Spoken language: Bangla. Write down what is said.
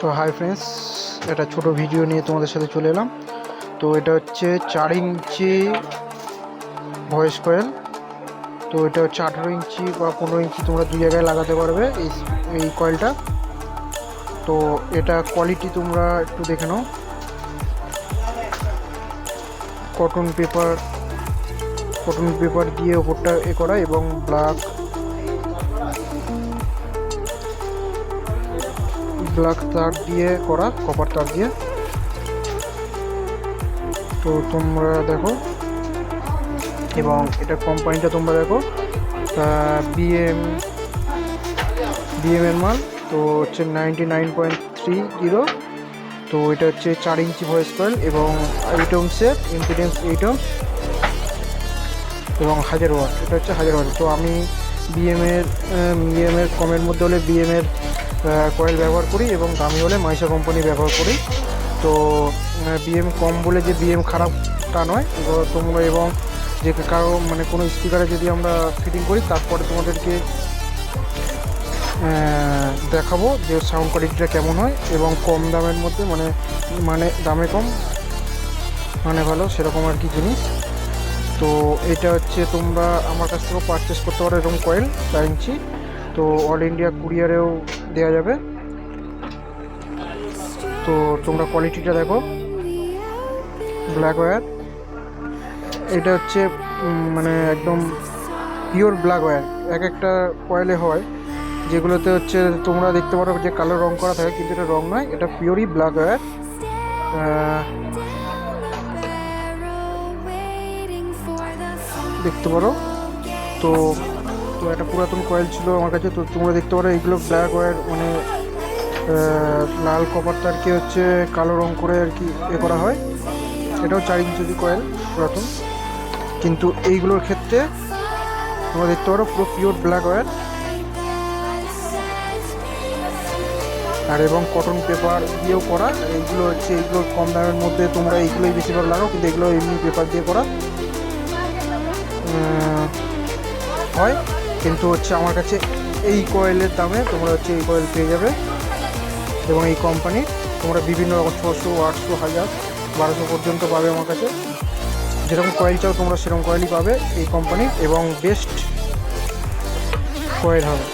তো হাই ফ্রেন্ডস এটা ছোট ভিডিও নিয়ে তোমাদের সাথে চলে এলাম। তো এটা হচ্ছে চার ইঞ্চি ভয়েস কয়েল। তো এটা হচ্ছে আঠেরো ইঞ্চি বা পনেরো ইঞ্চি তোমরা দুই জায়গায় লাগাতে পারবে এই এই কয়েলটা। তো এটা কোয়ালিটি তোমরা একটু দেখে নাও। কটন পেপার কটন পেপার দিয়ে ওপরটা এ করা এবং ব্ল্যাক ব্ল্যাক তার দিয়ে করা কপার তার দিয়ে। তো তোমরা দেখো, এবং এটা কোম্পানিটা তোমরা দেখো বিএম বিএম এর মাল, তো হচ্ছে ninety nine point three zero তো এটা হচ্ছে চার ইঞ্চি ভয়েস কয়েল এবং এইট ওমসের ইম্পিডেন্স এইট এবং হাজার ওয়াট এটা হচ্ছে হাজার ওয়াট তো আমি বিএম এর বিএম এর কমের মধ্যে হলে বিএম এর কয়েল ব্যবহার করি এবং দামি হলে মাইসা কোম্পানি ব্যবহার করি। তো বিএম কম বলে যে বিএম খারাপ তা নয় তোমরা এবং যে কারও মানে কোনো স্পিকারে যদি আমরা ফিটিং করি, তারপরে তোমাদেরকে দেখাবো যে সাউন্ড কোয়ালিটিটা কেমন হয় এবং কম দামের মধ্যে মানে মানে দামে কম মানে ভালো, সেরকম আর কি জিনিস। তো, এটা হচ্ছে তোমরা আমার কাছ থেকেও পারচেস করতে পারো এরকম কয়েল ইঞ্চি। তো অল ইন্ডিয়া কুরিয়ারেও দেওয়া যাবে। তো তোমরা কোয়ালিটিটা দেখো। ব্ল্যাক ওয়্যার এটা হচ্ছে মানে একদম পিওর ব্ল্যাক ওয়্যার এক একটা কয়েলে হয়। যেগুলোতে হচ্ছে তোমরা দেখতে পারো যে কালো রং করা থাকে, কিন্তু এটা রং নয়, এটা পিওরই ব্ল্যাক ওয়্যার দেখতে পারো। তো তো একটা পুরাতন কয়েল ছিল আমার কাছে, তো তোমরা দেখতে পারো এইগুলো ব্ল্যাক ওয়্যার মানে লাল কপার তারকে হচ্ছে কালো রং করে আর কি এ করা হয়। এটাও চার ইঞ্চি কয়েল পুরাতন। কিন্তু এইগুলোর ক্ষেত্রে তোমরা দেখতে পারো পুরো পিওর ব্ল্যাক ওয়্যার আর এবং কটন পেপার দিয়েও করা এইগুলো হচ্ছে, এইগুলো কম দামের মধ্যে তোমরা এইগুলোই বেশিরভাগ লাগাও, কিন্তু এগুলো এমনি পেপার দিয়ে করা। হয়। কিন্তু হচ্ছে আমার কাছে এই কয়েলের দামে তোমরা হচ্ছে এই কয়েল পেয়ে যাবে। এবং এই কোম্পানি তোমরা বিভিন্ন রকম ছশো, আটশো, হাজার, বারোশো পর্যন্ত পাবে আমার কাছে। যেরকম কয়েল চাও তোমরা সেরকম কয়েলই পাবে এই কোম্পানির এবং বেস্ট কয়েল হবে।